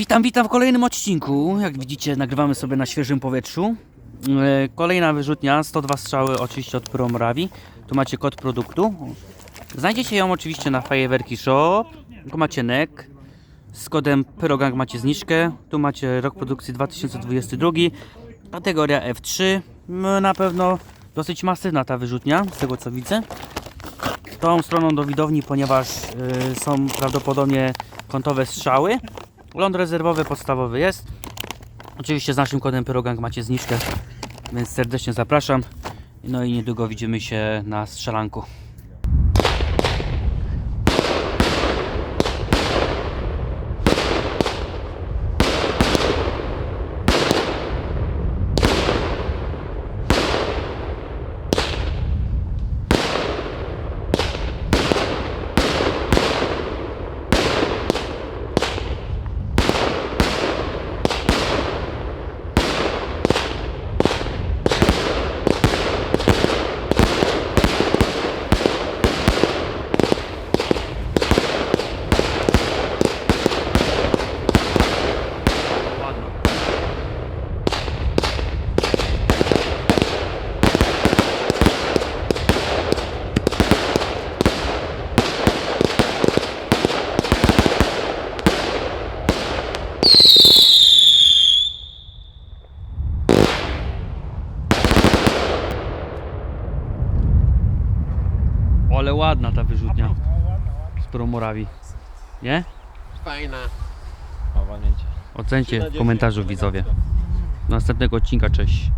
Witam, witam w kolejnym odcinku. Jak widzicie, nagrywamy sobie na świeżym powietrzu. E, Kolejna wyrzutnia, 102 strzały oczywiście od Promorawi. Tu macie kod produktu. Znajdziecie ją oczywiście na Fajerwerki Shop. Tu macie NEC. Z kodem Pyrogang macie zniżkę. Tu macie rok produkcji 2022. Kategoria F3. No, Na pewno dosyć masywna ta wyrzutnia, z tego co widzę. Tą stroną do widowni, ponieważ y, są prawdopodobnie kątowe strzały. Ląd rezerwowy podstawowy jest. Oczywiście z naszym kodem Pyrogang macie zniżkę, więc serdecznie zapraszam. No i niedługo widzimy się na strzelanku. Ale ładna ta wyrzutnia z Promorawi. Nie? Fajna. Ocencie w komentarzu widzowie. Do następnego odcinka, cześć.